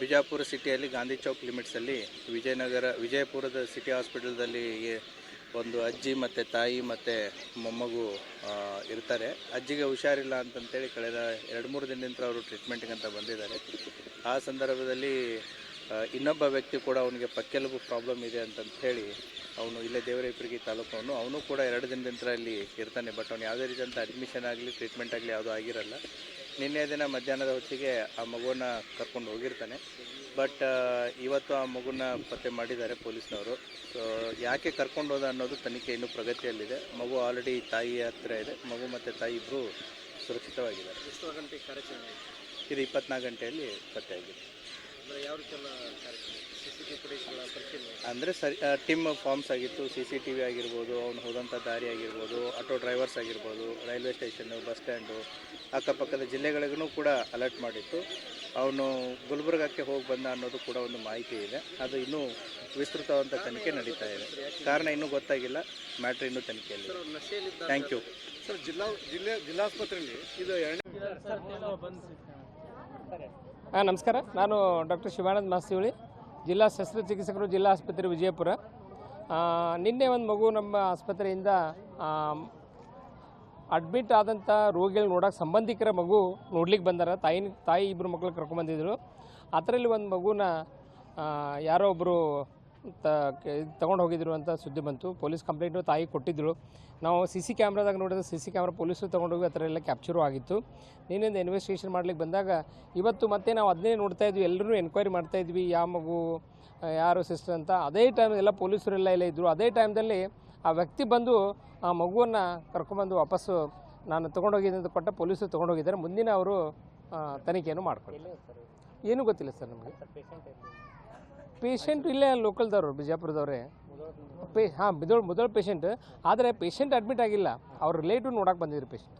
ಬಿಜಾಪುರ ಸಿಟಿಯಲ್ಲಿ ಗಾಂಧಿ ಚೌಕ್ ಲಿಮಿಟ್ಸಲ್ಲಿ ವಿಜಯನಗರ, ವಿಜಯಪುರದ ಸಿಟಿ ಹಾಸ್ಪಿಟಲ್ದಲ್ಲಿ ಒಂದು ಅಜ್ಜಿ ಮತ್ತು ತಾಯಿ ಮತ್ತು ಮೊಮ್ಮಗು ಇರ್ತಾರೆ. ಅಜ್ಜಿಗೆ ಹುಷಾರಿಲ್ಲ ಅಂತಂತೇಳಿ ಕಳೆದ ಎರಡು ಮೂರು ದಿನದಿಂದ ಅವರು ಟ್ರೀಟ್ಮೆಂಟ್ಗೆ ಅಂತ ಬಂದಿದ್ದಾರೆ. ಆ ಸಂದರ್ಭದಲ್ಲಿ ಇನ್ನೊಬ್ಬ ವ್ಯಕ್ತಿ ಕೂಡ ಅವನಿಗೆ ಪಕ್ಕೆಲುಬು ಪ್ರಾಬ್ಲಮ್ ಇದೆ ಅಂತಂತ ಹೇಳಿ ಅವನು ಇಲ್ಲೇ ದೇವರೇಪುರಿಗೆ ತಾಲೂಕು ಅವನು. ಅವನು ಕೂಡ ಎರಡು ದಿನದಿಂದ ಇಲ್ಲಿ ಇರ್ತಾನೆ ಬಟ್ ಅವ್ನು ಯಾವುದೇ ರೀತಿಯಂಥ ಅಡ್ಮಿಷನ್ ಆಗಲಿ ಟ್ರೀಟ್ಮೆಂಟ್ ಆಗಲಿ ಯಾವುದೂ ಆಗಿರಲ್ಲ. ನಿನ್ನೆ ದಿನ ಮಧ್ಯಾಹ್ನದ ಹೊತ್ತಿಗೆ ಆ ಮಗುವನ್ನ ಕರ್ಕೊಂಡು ಹೋಗಿರ್ತಾನೆ. ಬಟ್ ಇವತ್ತು ಆ ಮಗುನ ಪತ್ತೆ ಮಾಡಿದ್ದಾರೆ ಪೊಲೀಸ್ನವರು. ಸೊ ಯಾಕೆ ಕರ್ಕೊಂಡು ಹೋದ ಅನ್ನೋದು ತನಿಖೆ ಇನ್ನೂ ಪ್ರಗತಿಯಲ್ಲಿದೆ. ಮಗು ಆಲ್ರೆಡಿ ತಾಯಿ ಹತ್ತಿರ ಇದೆ. ಮಗು ಮತ್ತು ತಾಯಿ ಇಬ್ಬರು ಸುರಕ್ಷಿತವಾಗಿದ್ದಾರೆ. ಇದು ಇಪ್ಪತ್ನಾಲ್ಕು ಗಂಟೆಯಲ್ಲಿ ಪತ್ತೆ ಆಗಿದೆ. ಅಂದರೆ ಸರಿ ಟಿಮ್ ಫಾರ್ಮ್ಸ್ ಆಗಿತ್ತು ಸಿ ಸಿ ಟಿ ವಿ ಆಗಿರ್ಬೋದು ಅವ್ನು ಹೋದಂಥ ದಾರಿ ಆಗಿರ್ಬೋದು ಆಟೋ ಡ್ರೈವರ್ಸ್ ಆಗಿರ್ಬೋದು ರೈಲ್ವೆ ಸ್ಟೇಷನ್ನು ಬಸ್ ಸ್ಟ್ಯಾಂಡು ಅಕ್ಕಪಕ್ಕದ ಜಿಲ್ಲೆಗಳಿಗೂ ಕೂಡ ಅಲರ್ಟ್ ಮಾಡಿತ್ತು. ಅವನು ಗುಲ್ಬರ್ಗಕ್ಕೆ ಹೋಗಿ ಬಂದ ಅನ್ನೋದು ಕೂಡ ಒಂದು ಮಾಹಿತಿ ಇದೆ. ಅದು ಇನ್ನೂ ವಿಸ್ತೃತವಾದಂಥ ತನಿಖೆ ನಡೀತಾ ಇದೆ. ಕಾರಣ ಇನ್ನೂ ಗೊತ್ತಾಗಿಲ್ಲ. ಮ್ಯಾಟ್ರ್ ಇನ್ನೂ ತನಿಖೆಯಲ್ಲಿ. Thank you. ಸರ್ ಜಿಲ್ಲಾ ಜಿಲ್ಲೆ ಜಿಲ್ಲಾಸ್ಪತ್ರೆಯಲ್ಲಿ ಇದು ಎರಡನೇ ಹಾಂ, ನಮಸ್ಕಾರ. ನಾನು ಡಾಕ್ಟರ್ ಶಿವಾನಂದ್ ಮಾಸ್ತಿಹುಳಿ, ಜಿಲ್ಲಾ ಶಸ್ತ್ರಚಿಕಿತ್ಸಕರು ಜಿಲ್ಲಾ ಆಸ್ಪತ್ರೆ ವಿಜಯಪುರ. ನಿನ್ನೆ ಒಂದು ಮಗು ನಮ್ಮ ಆಸ್ಪತ್ರೆಯಿಂದ ಅಡ್ಮಿಟ್ ಆದಂಥ ರೋಗಿಗಳು ನೋಡೋಕೆ ಸಂಬಂಧಿಕರ ಮಗು ನೋಡ್ಲಿಕ್ಕೆ ಬಂದಾರ. ತಾಯಿ ತಾಯಿ ಇಬ್ಬರು ಮಕ್ಕಳು ಕರ್ಕೊಂಬಂದಿದ್ರು ಅದರಲ್ಲಿ ಒಂದು ಮಗುನ ಯಾರೋ ಒಬ್ಬರು ತ ತಗೊಂಡು ಹೋಗಿದ್ರು ಅಂತ ಸುದ್ದಿ ಬಂತು. ಪೊಲೀಸ್ ಕಂಪ್ಲೇಂಟು ತಾಯಿ ಕೊಟ್ಟಿದ್ದರು ನಾವು ಸಿ ಸಿ ಕ್ಯಾಮ್ರಾದಾಗ ನೋಡಿದ್ರೆ ಸಿ ಸಿ ಕ್ಯಾಮ್ರಾ ಪೊಲೀಸರು ತೊಗೊಂಡೋಗಿ ಆ ಥರ ಎಲ್ಲ ಕ್ಯಾಪ್ಚರು ಆಗಿತ್ತು. ನಿನ್ನಿಂದ ಇನ್ವೆಸ್ಟಿಗೇಷನ್ ಮಾಡ್ಲಿಕ್ಕೆ ಬಂದಾಗ ಇವತ್ತು ಮತ್ತೆ ನಾವು ಅದನ್ನೇ ನೋಡ್ತಾ ಇದ್ವಿ. ಎಲ್ಲರೂ ಎನ್ಕ್ವೈರಿ ಮಾಡ್ತಾ ಇದ್ವಿ. ಯಾವ ಮಗು ಯಾರು ಸಿಸ್ಟರ್ ಅಂತ. ಅದೇ ಟೈಮ್ ಎಲ್ಲ ಪೊಲೀಸರೆಲ್ಲ ಎಲ್ಲ ಇದ್ದರು ಅದೇ ಟೈಮ್ದಲ್ಲಿ ಆ ವ್ಯಕ್ತಿ ಬಂದು ಆ ಮಗುವನ್ನು ಕರ್ಕೊಂಬಂದು ವಾಪಸ್ಸು ನಾನು ತೊಗೊಂಡೋಗಿದ್ದೆ ಅಂತ ಕೊಟ್ಟ ಪೊಲೀಸರು ತೊಗೊಂಡೋಗಿದ್ದಾರೆ ಮುಂದಿನ ಅವರು ತನಿಖೆಯನ್ನು ಮಾಡ್ಕೊಳ್ಳಿ ಏನೂ ಗೊತ್ತಿಲ್ಲ ಸರ್ ನಮಗೆ. ಪೇಷಂಟ್ ಇಲ್ಲೇ ಲೋಕಲ್ದವ್ರು ಬಿಜಾಪುರದವ್ರೆ. ಪೇ ಹಾಂ ಮೊದಲು ಮೊದಲು ಪೇಷಂಟ್ ಆದರೆ ಪೇಷಂಟ್ ಅಡ್ಮಿಟ್ ಆಗಿಲ್ಲ. ಅವ್ರ ರಿಲೇಟಿವ್ ನೋಡಕ್ಕೆ ಬಂದಿದ್ರು ಪೇಷಂಟ್